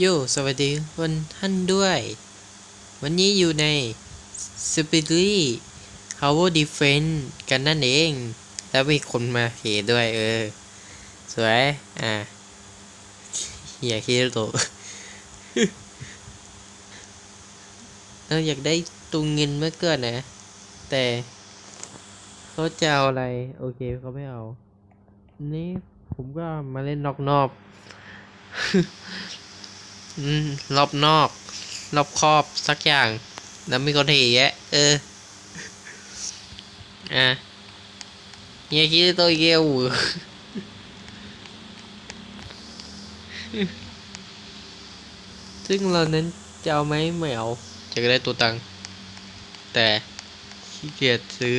โย สวัสดีวันท่านด้วย วันนี้อยู่ใน s p i r i t Power Defense กันนั่นเอง แล้วมีคนมาเหด้วยเออ สวย อ่าเฮียคิโตะเราอยากได้ตุงเงินเมื่อเกิดนะ แต่เขาจะเอาอะไร โอเคเขาไม่เอา นี่ผมก็มาเล่นนอกนอกๆ รอบนอก รอบครอบสักอย่าง แล้วมีคนเทแยะเออ อะเฮียคิดตัวเกียวซึ่งเรานั้นจะเอาไหมไม่เอาจะได้ตัวตังแต่ขี้เกียจซื้อ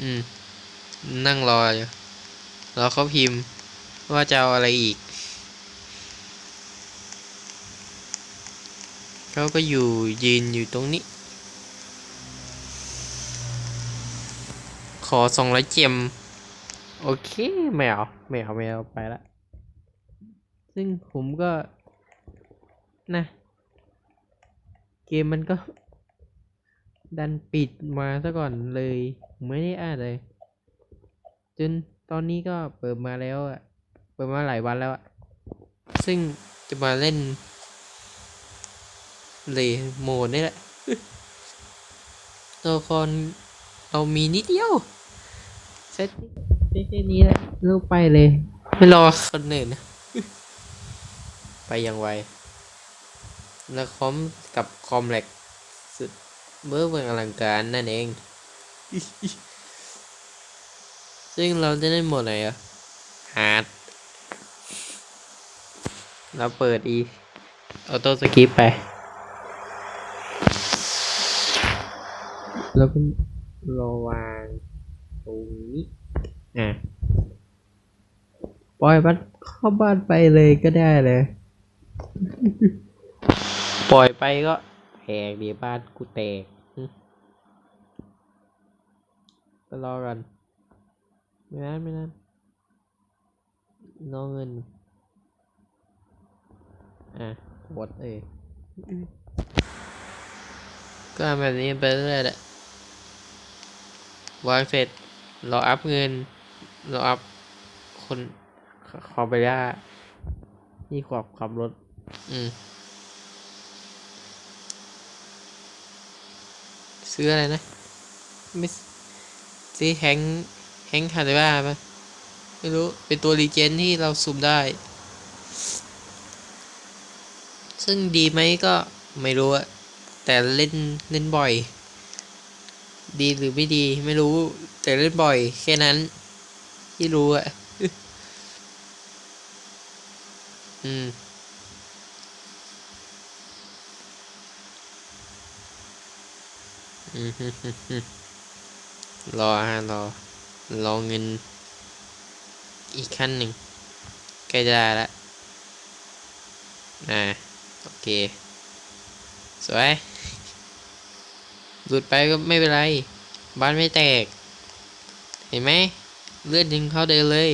อืม นั่งรออยู่ เขาพิมพ์ว่าจะเอาอะไรอีก เขาก็อยู่ยืนอยู่ตรงนี้ ขอสองร้อยเจม โอเคไม่เอาไม่เอาไม่เอาไปละซึ่งผมก็นะ เกมมันก็ ดันปิดมาซะก่อนเลย ไม่ได้อ่านเลยจน ตอนนี้ก็เปิดมาแล้วอะเปิดมาหลายวันแล้วอะซึ่งจะมาเล่นเลโหมดนี่แหละตัวละครเรามีนิดเดียวเซตได้แค่นี้แหละลูกไปเลย ไม่รอคนอื่นนะไปย่างไวแล้วคอมกับคอมแลกสุดเบอร์เบิ่งอลังการนั่นเอง ซึ่งเราจะได้หมดไหนอะฮาร์ดเราเปิดอีออโต้สกิปไป แล้วก็รอวางตรงนี้อะปล่อยมันเข้าบ้านไปเลยก็ได้เลย ปล่อยไปก็แหกเดียวบ้านกูแตกอืมก็รอกัน ไม่นานไม่นานน้องเงิน อะวดเอยก็ทำแบบนี้ไปเรื่อยๆแหละวางเสร็จรออัพเงินรออัพคนขอไปย่านี่ขอบขับรถ อืม ซื้ออะไรนะ ไม่ซซื้อแฮงค์ แฮงค์คาร์เดบ้าปะไม่รู้ เป็นตัวรีเจนที่เราสุ่มได้ ซึ่งดีไหมก็ไม่รู้อะแต่เล่นเล่นบ่อย ดีหรือไม่ดีไม่รู้ แต่เล่นบ่อย แค่นั้น ที่รู้อะอืมอืมฮึฮึฮึรอฮะรอ รอเงิน อีกขั้นหนึ่งใกล้จะได้ละอ่าโอเค สวยหลุดไปก็ไม่เป็นไร บ้านไม่แตก เห็นไหม เลือดยิงเข้าเดินเลย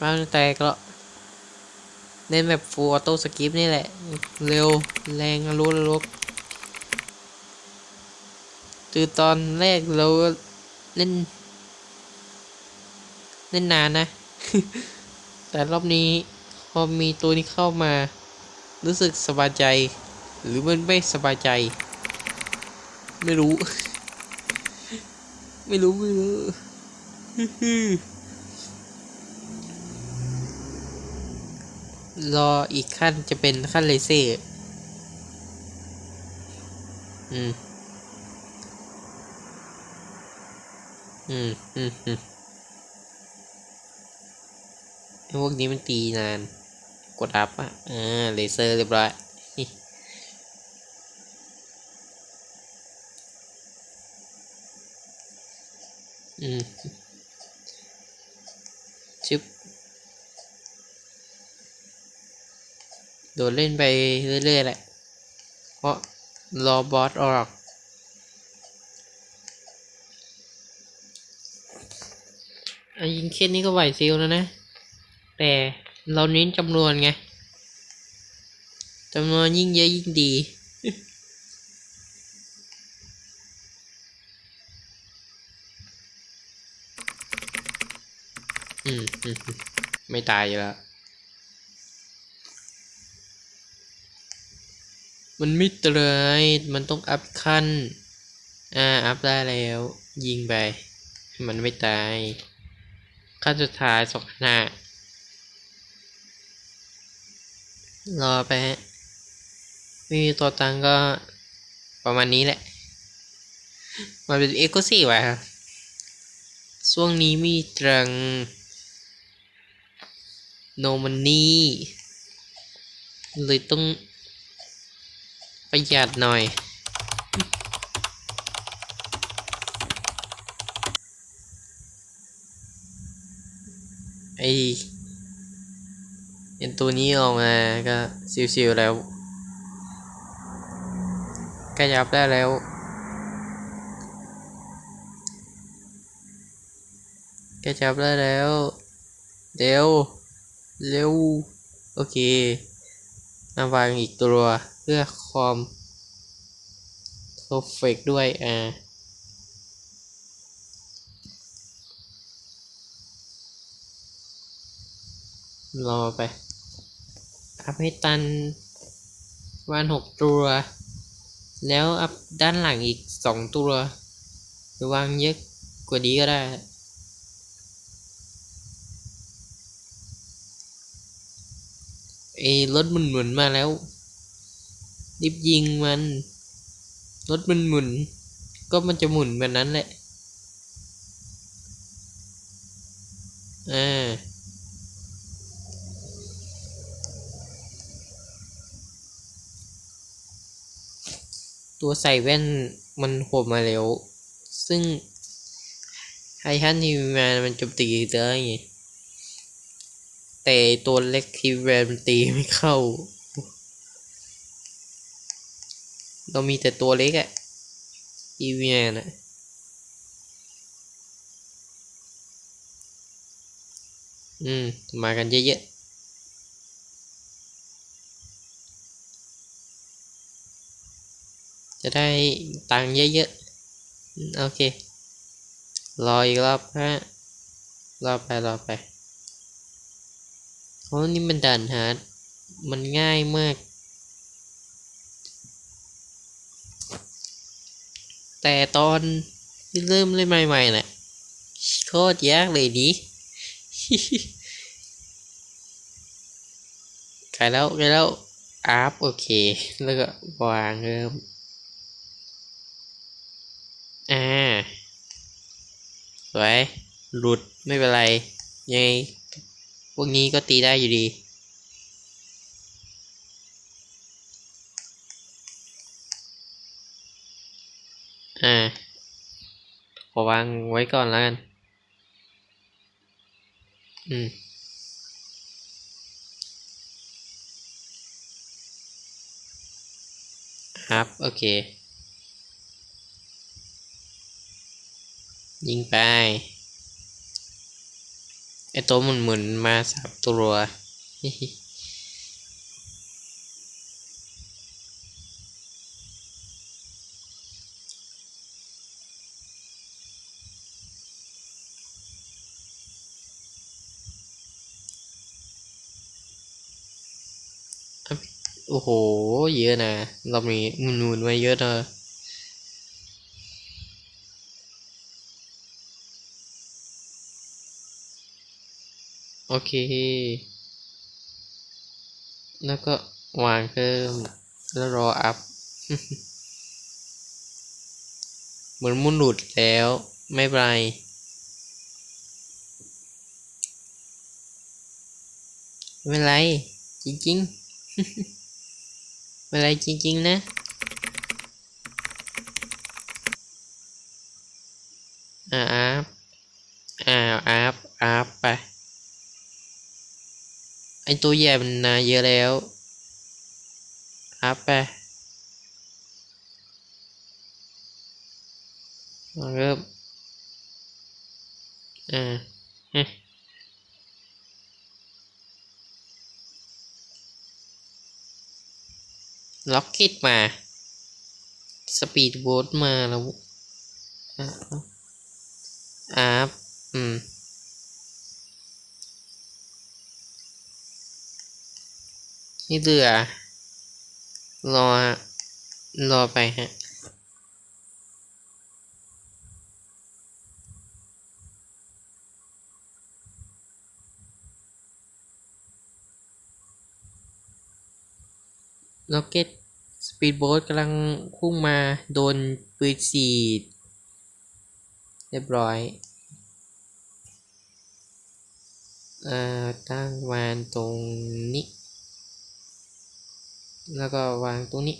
บ้านไม่แตกหรอกเล่นแบบฟูลออโต้สกิปนี่แหละ เร็วแรงอรุรก คือตอนแรกเราเล่น เล่นนานนะ แต่รอบนี้พอมีตัวนี้เข้ามา รู้สึกสบายใจ หรือมันไม่สบายใจ ไม่รู้ ไม่รู้ ไม่รู้รออีกขั้นจะเป็นขั้นเลเซอร์ อืม อืมอืมอืมพวกนี้มันตีนาน กดอัพอะอ่าเลเซอร์เรียบร้อยอืมชึบโดนเล่นไปเรื่อยๆแหละ เพราะรอบอสออก อะ ยิงเคสนี้ก็ไหวซิลแล้วนะ แต่เราเน้นจำนวนไงจำนวนยิ่งเยอะยิ่งดีอืมไม่ตายอยู่แล้ว มันไม่เตยมันต้องอัพขั้น อ่า อัพได้แล้ว ยิงไป มันไม่ตาย ขั้นสุดท้ายสองหน้ารอไปฮะไม่มีตัวตังก็ประมาณนี้แหละมันเป็นเอ็กซ์ซีวะครับช่วงนี้มีตรังโนมันนี่เลยต้องประหยัดหน่อย ไอเห็นตัวนี้ออกมาก็ชิวๆแล้วกล้ยับได้แล้วกล้จับได้แล้วเร็วเร็วโอเคนำวางอีกตัวเพื่อความเพอร์เฟกด้วยอ่า รอไปอัพให้ตันวันหกตัว แล้วอัพด้านหลังอีกสองตัว หรือวางเยอะกว่านี้ก็ได้ไอ้รถมันหมุนมาแล้ว รีบยิงมัน รถมันหมุน ก็มันจะหมุนแบบนั้นแหละ อ่า ตัวใส่แว่นมันโผล่มาแล้ว ซึ่งไฮฮันทีวีแมนมันจมตีได้ไงแต่ตัวเล็กทีวีแมนมันตีไม่เข้า เรามีแต่ตัวเล็กอะทีวีแมนอะอืม มากันเยอะๆ จะได้ตังค์เยอะๆ โอเค รออีกรอบฮะรอไปรอไปเพราะนี่มันด่านฮาดมันง่ายมาก แต่ตอนที่เริ่มเล่นใหม่ๆน่ะโคตรยากเลยดิไกลแล้วไกลแล้วอัพโอเค แล้วก็วางเริ่ม อ่าสวยหลุดไม่เป็นไรยังไงพวกนี้ก็ตีได้อยู่ดีอ่าขอวางไว้ก่อนแล้วกัน อืมครับ โอเค ยิงไป ไอตัวหมุนหมุนๆมาสามตัว โอ้โห เยอะนะรอบนี้หมุนหมุนๆไว้เยอะนะ โอเค แล้วก็วางเพิ่มแล้วรออัพ เหมือนมุนหลุดแล้ว ไม่เป็นไรไม่เป็นไร จริงๆไม่เป็นไรจริง ๆ นะอ่าอัพอ่าอัพอัพไป ไอตัวใหญ่มันนาเยอะแล้วอัพไปมาเริ่มอ่าเอ๊ะล็อกเก็ตมา สปีดโบ๊ทมาแล้วอะอะอืม นี่เรือรอ รอไปฮะล็อกเก็ตสปีดโบ๊ทกำลังพุ่งมาโดนปืนสีด เรียบร้อย เอ่อ ตั้งวางตรงนี้ แล้วก็วางตรงนี้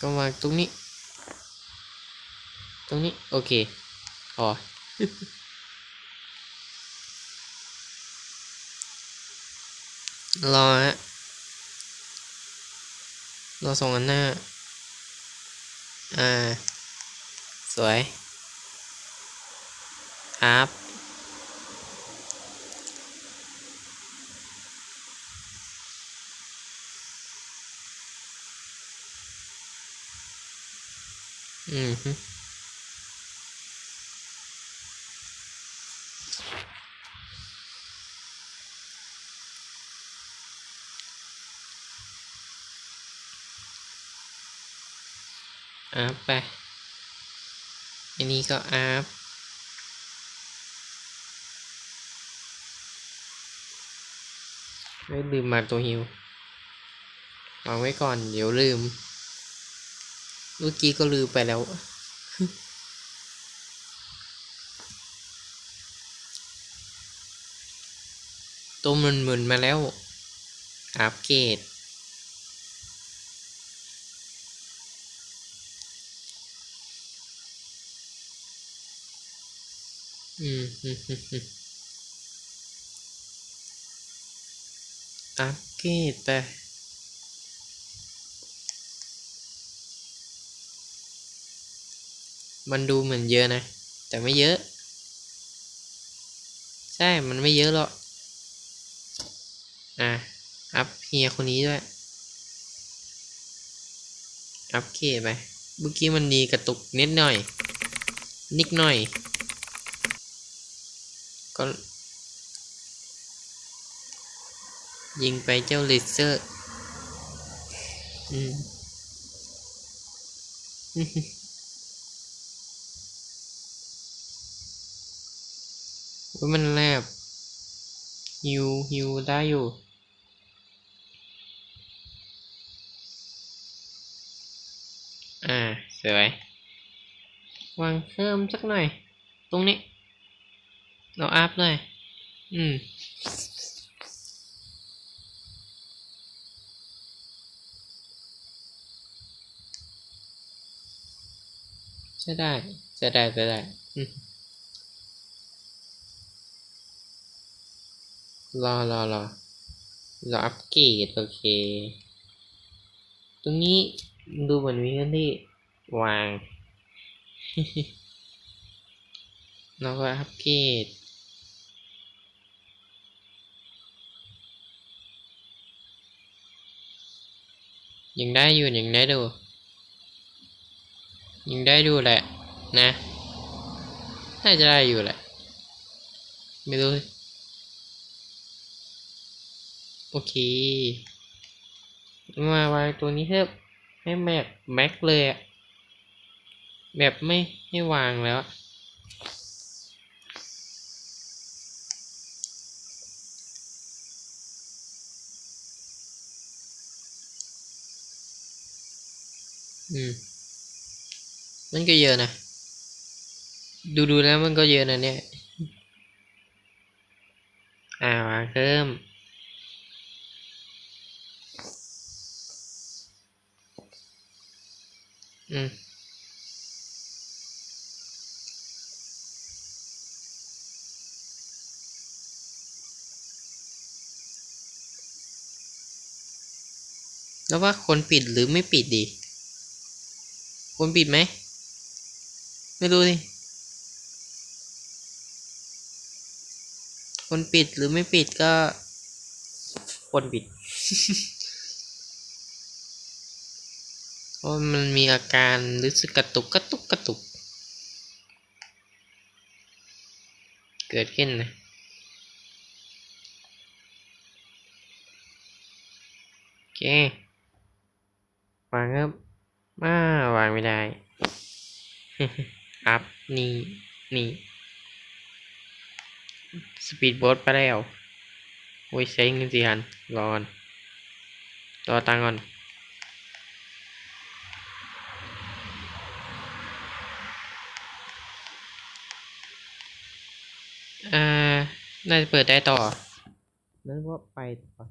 ก็วางตรงนี้ ตรงนี้ โอเคพอรอฮะรอส่งอันหน้า อ่า สวยครับ อืมฮึอัพไป อันนี้ก็อัพไม่ลืมมาตัวฮิววางไว้ก่อนเดี๋ยวลืม เมื่อกี้ก็ลืมไปแล้ว ตัวมันหมุนๆมาแล้ว อัปเกรดอืมฮึฮึฮึอัปเกรดไป มันดูเหมือนเยอะนะ แต่ไม่เยอะ ใช่ มันไม่เยอะหรอก อะ อัพเฮียคนนี้ด้วย อัพเคไป เมื่อกี้มันดีกระตุกนิดหน่อย นิดหน่อย ก็ ยิงไปเจ้าเลเซอร์ อืม ว่ามันแลบฮิวฮิวได้อยู่ อ่า สวย วางเพิ่มสักหน่อย ตรงนี้ เราอัพหน่อยอืมใช่ได้ใช่ได้ใช่ได้ อืม รอรอรอรออัปเกรดโอเค ตรงนี้ดูเหมือนมีพื้นที่วางแล้วก็อัปเกรดยังได้อยู่ยังได้ดูยังได้ดูแหละนะน่าจะได้อยู่แหละ ไม่รู้ โอเค มาวางตัวนี้เถอะให้แม็กแม็กเลยอะแบบไม่ให้วางแล้ว อืม มันก็เยอะนะ ดูดูแล้วมันก็เยอะนะเนี่ย อ่าวางเพิ่ม แล้วว่าคนปิดหรือไม่ปิดดีคนปิดไหม ไม่รู้ดิคนปิดหรือไม่ปิดก็คนปิด ราะมันมีอาการรู้สึกกระตุกกระตุกกระตุก เกิดขึ้นนะโอเควางครับมาวางไม่ได้ อัพ นี่ นี่สปีดโบ๊ทไปแล้วโอ้ยใช้เงินสี่พันรอก่อนรอตังค์ก่อน อ่า น่าจะเปิดได้ต่อ นั่นว่าไปต่อ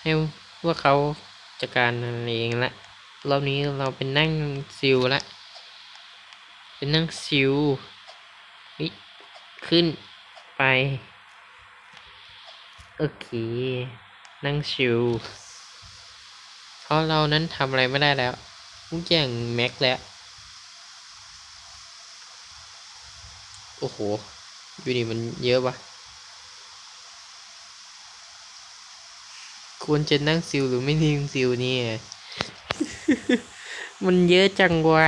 ให้ว่าเขาจัดการอะไรเองละรอบนี้เราเป็นนั่งซิลละ เป็นนั่งซิลเฮ้ยขึ้นไป โอเค นั่งชิลเพราะเรานั้นทำอะไรไม่ได้แล้วทุกอย่างแม็กแล้ว โอ้โหอยู่นี่มันเยอะปะควรจะนั่งซิลหรือไม่นั่งซิลเนี่ย มันเยอะจังวะ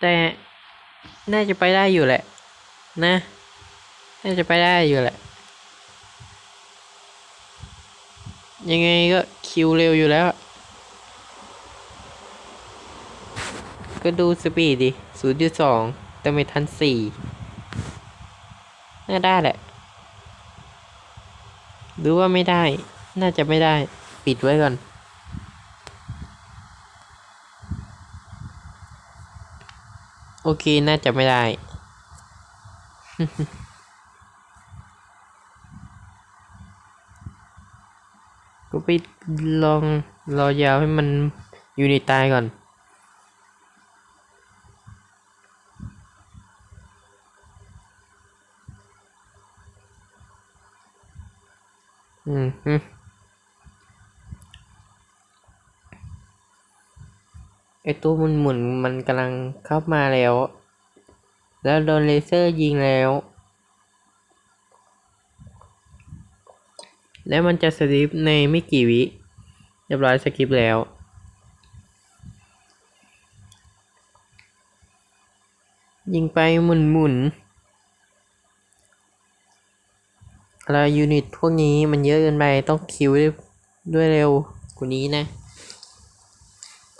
แต่น่าจะไปได้อยู่แหละ นะ น่าจะไปได้อยู่แหละ ยังไงก็คิวเร็วอยู่แล้ว ก็ดูสปีดดิ ศูนย์จุดสองแต่ไม่ทันสี่น่าได้แหละ หรือว่าไม่ได้ น่าจะไม่ได้ ปิดไว้ก่อน โอเค น่าจะไม่ได้ ก็ไปลองรอยาวให้มันอยู่ในตายก่อน อืมฮึไอตัวมันหมุนมันกำลังเข้ามาแล้ว แล้วโดนเลเซอร์ยิงแล้ว แล้วมันจะสลิปในไม่กี่วิเรียบร้อยสกิปแล้ว ยิงไปหมุนหมุน ๆอะไรยูนิตพวกนี้มันเยอะเกินไปต้องคิวด้วยด้วยเร็วกว่านี้นะ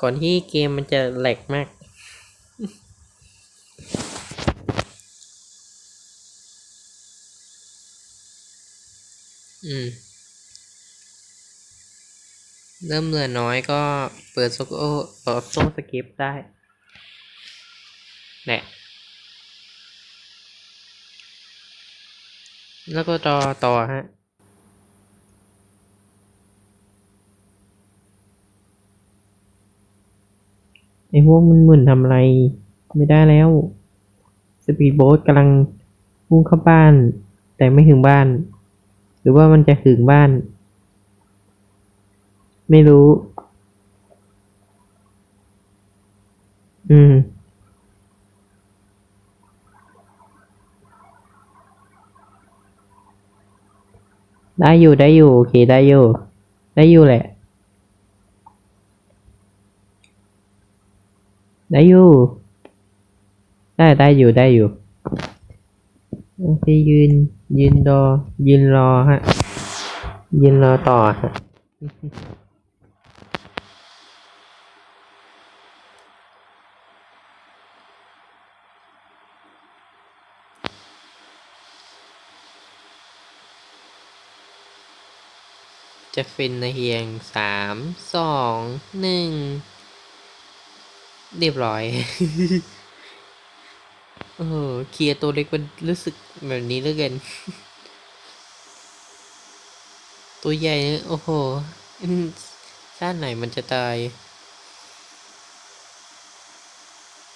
ก่อนที่เกมมันจะแหลกมาก อืม เริ่มเหลือน้อยก็เปิดโซโอเปิดโซสกิปได้แหละ แล้วก็ต่อต่อฮะไอ้พวกมันหมุนทำอะไรไม่ได้แล้ว สปีดโบ๊ทกำลังพุ่งเข้าบ้าน แต่ไม่ถึงบ้าน หรือว่ามันจะถึงบ้าน ไม่รู้ อืม ได้อยู่ได้อยู่โอเคได้อยู่ ได้อยู่แหละ ได้อยู่ ได้ได้อยู่ได้อยู่โอเคยืน ยืนรอยืนรอฮะ ยืนรอต่อฮะ จะฟินในเพียงสามสองหนึ่งเรียบร้อย เออเคลียร์ตัวเล็กมันรู้สึกแบบนี้เลือกินตัวใหญ่ โอ้โหอืมชาติไหนมันจะตาย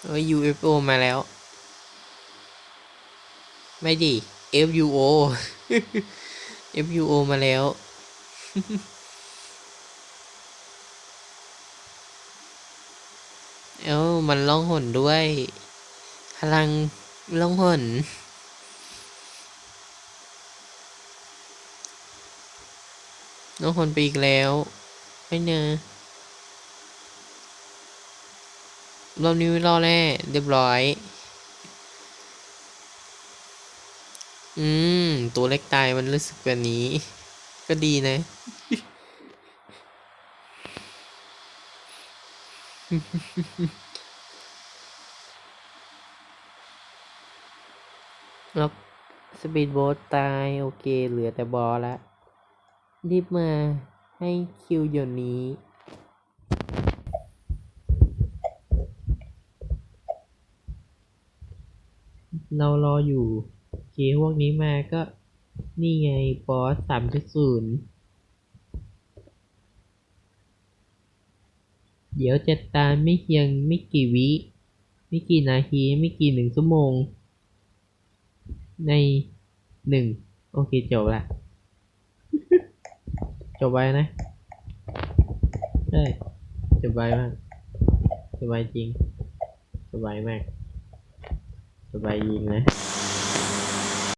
เอ้ย UFO มาแล้ว ไม่ดิ FUO FUO มาแล้ว เอ้ามันล่องหนด้วยพลังล่องหนล่องหนไปอีกแล้วไม่เนอะรอบนี้ไม่รอดแน่เรียบร้อย อืม ตัวเล็กตายมันรู้สึกแบบนี้ ก็ดีนะ แล้วสปีดโบ๊ทตาย โอเค เหลือแต่บอลละ รีบมาให้คิวเดี๋ยวนี้เรารออยู่เคพวกนี้มาก็ นี่ไงบอสสามจุดศูนย์เดี๋ยวจะตามไม่เพียงไม่กี่วิ ไม่กี่นาที ไม่กี่หนึ่งชั่วโมง ในหนึ่งโอเคจบละจบไปนะใช่สบายมากสบายจริงสบายมากสบายจริงนะ